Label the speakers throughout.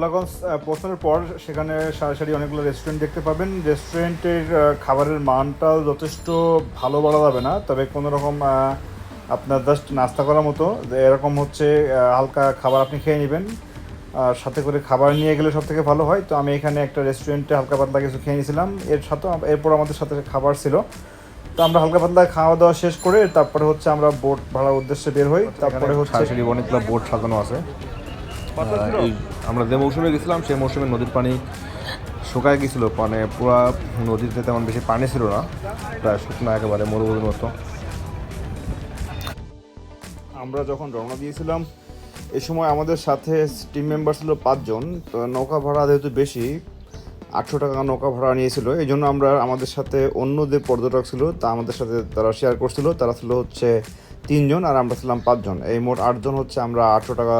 Speaker 1: ভোলাগঞ্জ পৌঁছানোর পর সেখানে সারি সারি অনেকগুলো রেস্টুরেন্ট দেখতে পাবেন। রেস্টুরেন্টের খাবারের মানটা যথেষ্ট ভালো বলা যাবে না তবে কোনো রকম আপনার জাস্ট নাস্তা করার মতো। যে এরকম হচ্ছে হালকা খাবার আপনি খেয়ে নেবেন। আর সাথে করে খাবার নিয়ে গেলে সব থেকে ভালো হয়। তো আমি এখানে একটা রেস্টুরেন্টে হালকা পাতলা কিছু খেয়ে নিয়েছিলাম। এর সাথে এরপর আমাদের সাথে খাবার ছিল। তো আমরা হালকা পাতলা খাওয়া দাওয়া শেষ করে তারপরে হচ্ছে আমরা বোট ভাড়ার উদ্দেশ্যে বের হই। তারপরে হচ্ছে
Speaker 2: সারি অনেকগুলো বোট সাজানো আছে। এই আমরা যে মৌসুমে গেছিলাম সেই মৌসুমে নদীর পানি শুকায় গেছিল। মানে পুরো নদীতে তেমন বেশি পানি ছিল না প্রায় শুকনো একেবারে মরুভূমির মতো।
Speaker 1: আমরা যখন রওনা দিয়েছিলাম এই সময় আমাদের সাথে টিম মেম্বার ছিল পাঁচজন। তো নৌকা ভাড়া যেহেতু বেশি আটশো টাকা নৌকা ভাড়া নিয়েছিল। এই জন্য আমরা আমাদের সাথে অন্য যে পর্যটক ছিল তা আমাদের সাথে তারা শেয়ার করছিল। তারা ছিল হচ্ছে তিনজন আর আমরা ছিলাম পাঁচজন। এই মোট আটজন হচ্ছে আমরা আটশো টাকা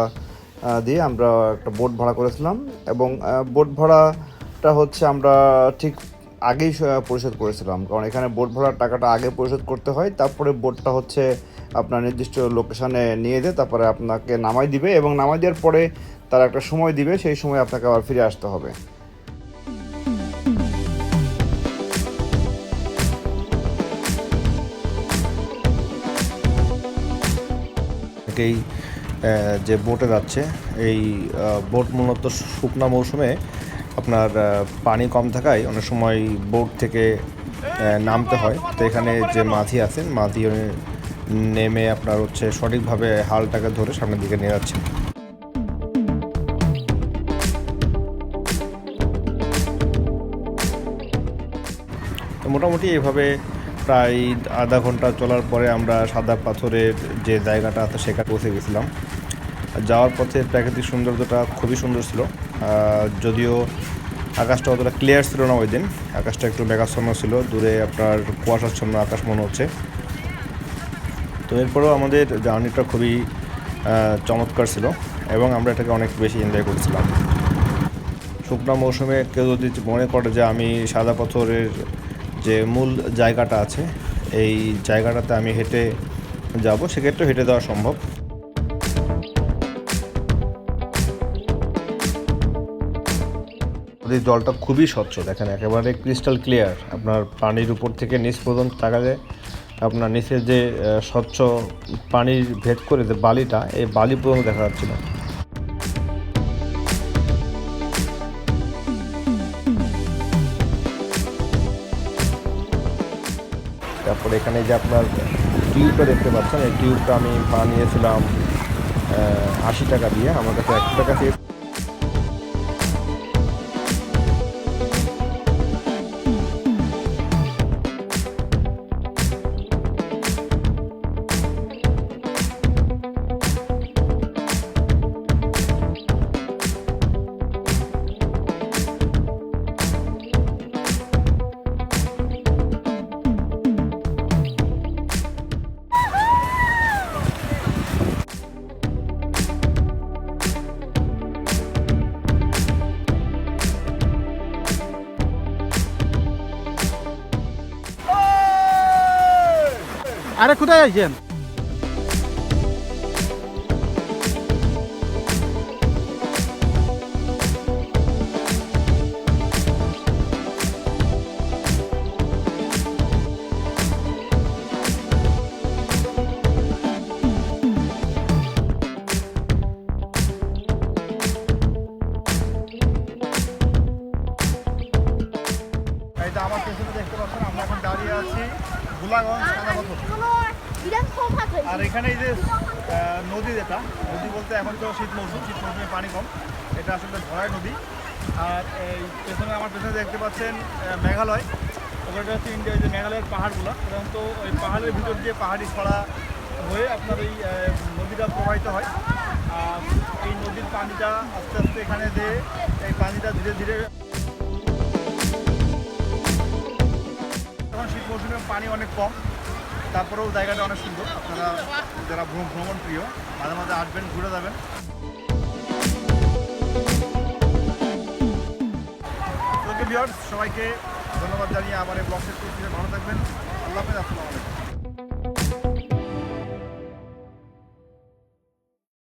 Speaker 1: দিয়ে আমরা একটা বোট ভাড়া করেছিলাম এবং বোট ভাড়াটা হচ্ছে আমরা ঠিক আগেই পরিশোধ করেছিলাম। কারণ এখানে বোট ভাড়ার টাকাটা আগে পরিশোধ করতে হয়, তারপরে বোটটা হচ্ছে আপনার নির্দিষ্ট লোকেশানে নিয়ে যেয়ে তারপরে আপনাকে নামাই দিবে এবং নামাই দেওয়ার পরে তারা একটা সময় দিবে, সেই সময় আপনাকে আবার ফিরে আসতে হবে।
Speaker 2: এই যে বোটে যাচ্ছে, এই বোট মূলত শুকনা মৌসুমে আপনার পানি কম থাকায় অনেক সময় বোট থেকে নামতে হয়। তো এখানে যে মাঝি আছেন, মাঝি নেমে আপনার হচ্ছে সঠিকভাবে হালটাকে ধরে সামনের দিকে নিয়ে যাচ্ছে তো মোটামুটি এভাবে প্রায় আধা ঘণ্টা চলার পরে আমরা সাদা পাথরের যে জায়গাটা আছে সেখানে পৌঁছে গেছিলাম। যাওয়ার পথে প্রাকৃতিক সৌন্দর্যটা খুবই সুন্দর ছিল। যদিও আকাশটা অতটা ক্লিয়ার ছিল না ওই দিন আকাশটা একটু মেঘাচ্ছন্ন ছিল। দূরে আপনার কুয়াশাচ্ছন্ন আকাশ মনে হচ্ছে। তো এরপরেও আমাদের জার্নিটা খুবই চমৎকার ছিল এবং আমরা এটাকে অনেক বেশি এনজয় করেছিলাম। শুকনো মৌসুমে কেউ যদি মনে করে যে আমি সাদা পাথরের যে মূল জায়গাটা আছে, এই জায়গাটাতে আমি হেঁটে যাব, সেক্ষেত্রে হেঁটে দেওয়া সম্ভব। নদীর জলটা খুবই স্বচ্ছ, দেখেন একেবারে ক্রিস্টাল ক্লিয়ার আপনার পানির উপর থেকে নিচ পর্যন্ত তাকালে আপনার নিচে যে স্বচ্ছ পানির ভেদ করে যে বালিটা, এই বালি পর্যন্ত দেখা যাচ্ছিল তারপরে এখানে যে আপনার টিউবটা দেখতে পাচ্ছেন, এই টিউবটা আমি বানিয়েছিলাম আশি টাকা দিয়ে। আমার কাছে একশো টাকা দিয়ে
Speaker 3: আরে কোথায় আছেন
Speaker 1: আমার পেছনে দেখতে পাচ্ছেন আমরা এখন দাঁড়িয়ে আছি গোলাগঞ্জ আর এখানে এই যে নদী যেটা, নদী বলতে এখন তো শীত মৌসুম, শীত মৌসুমে পানি কম। এটা আসলে ভরাই নদী। আর এই পেছনে আমার পেছনে দেখতে পাচ্ছেন মেঘালয়। ওখানে হচ্ছে ইন্ডিয়া যে মেঘালয়ের পাহাড়গুলো। সাধারণত ওই পাহাড়ের ভিতর দিয়ে পাহাড়ি ছড়া হয়ে আপনার এই নদীটা প্রবাহিত হয়। আর এই নদীর পানিটা আস্তে আস্তে এখানে যে এই পানিটা ধীরে ধীরে এখন শীত মৌসুমে পানি অনেক কম। তারপরেও জায়গাটা অনেক সুন্দর। আপনারা যারা ভ্রমণ প্রিয়, মাঝে মাঝে আসবেন, ঘুরে যাবেন। সবাইকে ধন্যবাদ জানিয়ে আমার এই ব্লগ শেষ করছি। ভালো থাকবেন। আল্লাহ হাফেজ, আসসালামু আলাইকুম।